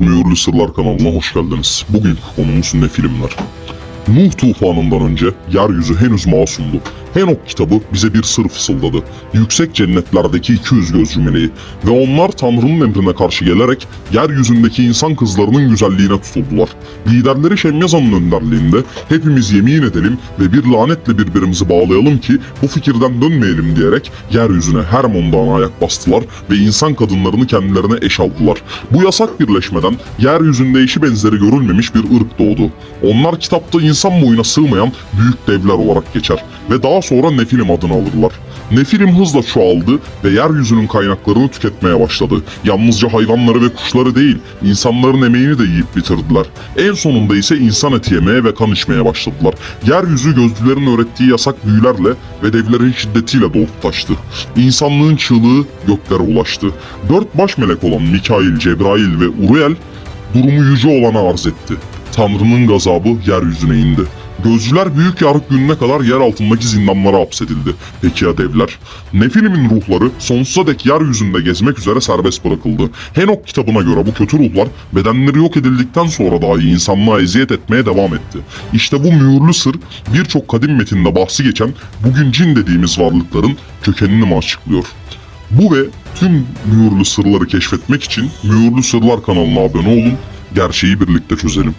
Mühürlü Sırlar kanalına hoş geldiniz. Bugünkü konumuz ne filmler? Nuh tufanından önce yeryüzü henüz masumdu. Henok kitabı bize bir sır fısıldadı. Yüksek cennetlerdeki 200 gözcü meleği ve onlar Tanrı'nın emrine karşı gelerek yeryüzündeki insan kızlarının güzelliğine tutuldular. Liderleri Şemyazan'ın önderliğinde hepimiz yemin edelim ve bir lanetle birbirimizi bağlayalım ki bu fikirden dönmeyelim diyerek yeryüzüne her mondağına ayak bastılar ve insan kadınlarını kendilerine eş aldılar. Bu yasak birleşmeden yeryüzünde eşi benzeri görülmemiş bir ırk doğdu. Onlar kitapta insan boyuna sığmayan büyük devler olarak geçer ve daha sonra Nefilim adını alırlar. Nefilim hızla çoğaldı ve yeryüzünün kaynaklarını tüketmeye başladı. Yalnızca hayvanları ve kuşları değil, insanların emeğini de yiyip bitirdiler. En sonunda ise insan eti yemeye ve kan içmeye başladılar. Yeryüzü gözcülerin öğrettiği yasak büyülerle ve devlerin şiddetiyle dolup taştı. İnsanlığın çığlığı göklere ulaştı. Dört baş melek olan Mikail, Cebrail ve Uriel durumu yüce olana arz etti. Tanrı'nın gazabı yeryüzüne indi. Gözcüler büyük yarık gününe kadar yer altındaki zindanlara hapsedildi. Peki ya devler? Nefilimin ruhları sonsuza dek yeryüzünde gezmek üzere serbest bırakıldı. Henok kitabına göre bu kötü ruhlar bedenleri yok edildikten sonra dahi insanlığa eziyet etmeye devam etti. İşte bu mühürlü sır birçok kadim metinde bahsi geçen bugün cin dediğimiz varlıkların kökenini mi açıklıyor? Bu ve tüm mühürlü sırları keşfetmek için Mühürlü Sırlar kanalına abone olun, gerçeği birlikte çözelim.